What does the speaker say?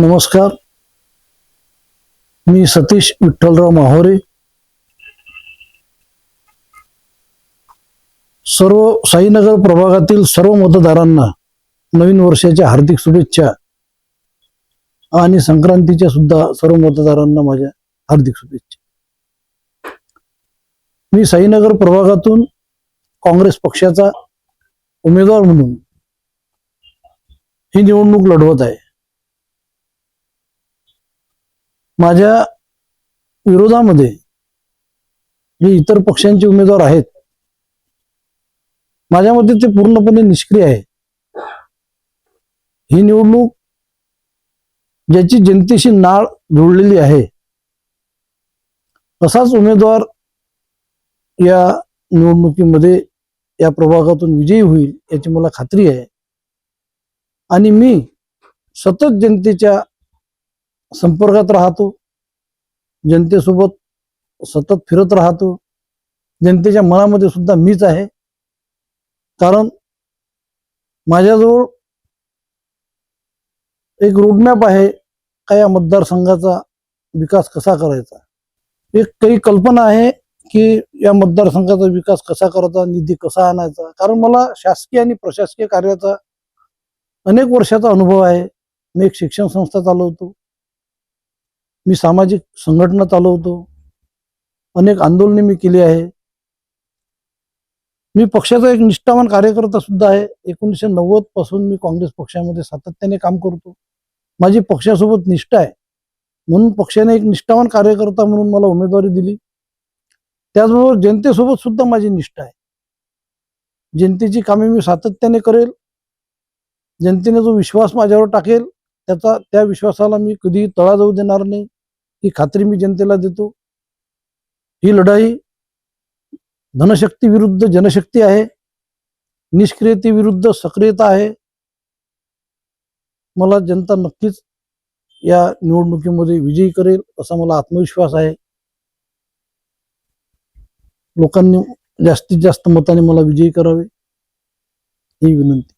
नमस्कार. मी सतीश विठ्ठलराव माहोरे. सर्व साईनगर प्रभागातील सर्व मतदारांना नवीन वर्षाच्या हार्दिक शुभेच्छा आणि संक्रांतीच्या सुद्धा सर्व मतदारांना माझ्या हार्दिक शुभेच्छा. मी साईनगर प्रभागातून काँग्रेस पक्षाचा उमेदवार म्हणून ही निवडणूक लढवत आहे. माझ्या विरोधामध्ये जे इतर पक्षांचे उमेदवार आहेत माझ्या मते ते पूर्णपणे निष्क्रिय आहे. ही निवडणूक ज्याची जनतेशी नाळ जुळलेली आहे असाच उमेदवार या निवडणुकीमध्ये या प्रभागातून विजयी होईल याची मला खात्री आहे. आणि मी सतत जनतेच्या संपर्कात राहतो. जनतेसोबत सतत फिरत राहतो. जनतेच्या मनामध्ये सुद्धा मीच आहे. कारण माझ्याजवळ एक रोडमॅप आहे का या मतदारसंघाचा विकास कसा करायचा? एक काही कल्पना आहे की या मतदारसंघाचा विकास कसा करायचा निधी कसा आणायचा? कारण मला शासकीय आणि प्रशासकीय कार्याचा अनेक वर्षाचा अनुभव आहे. मी एक शिक्षण संस्था चालवतो. मी सामाजिक संघटना चालवतो अनेक आंदोलने मी केली आहे. मी पक्षाचा एक निष्ठावान कार्यकर्ता सुद्धा आहे. एकोणीसशे नव्वदपासून मी काँग्रेस पक्षामध्ये सातत्याने काम करतो. माझी पक्षासोबत निष्ठा आहे. म्हणून पक्षाने एक निष्ठावान कार्यकर्ता म्हणून मला उमेदवारी दिली. त्याचबरोबर जनतेसोबत सुद्धा माझी निष्ठा आहे. जनतेची कामे मी सातत्याने करेल. जनतेने जो विश्वास माझ्यावर टाकेल त्याचा त्या विश्वासाला मी कधीही तळा जाऊ देणार नाही. ही खात्री मी जनतेला देतो. ही लढाई धनशक्ती विरुद्ध जनशक्ती आहे. निष्क्रियते विरुद्ध सक्रियता आहे. मला जनता नक्कीच या निवडणुकीमध्ये विजयी करेल असा मला आत्मविश्वास आहे. लोकांनी जास्तीत जास्त मताने मला विजयी करावे ही विनंती.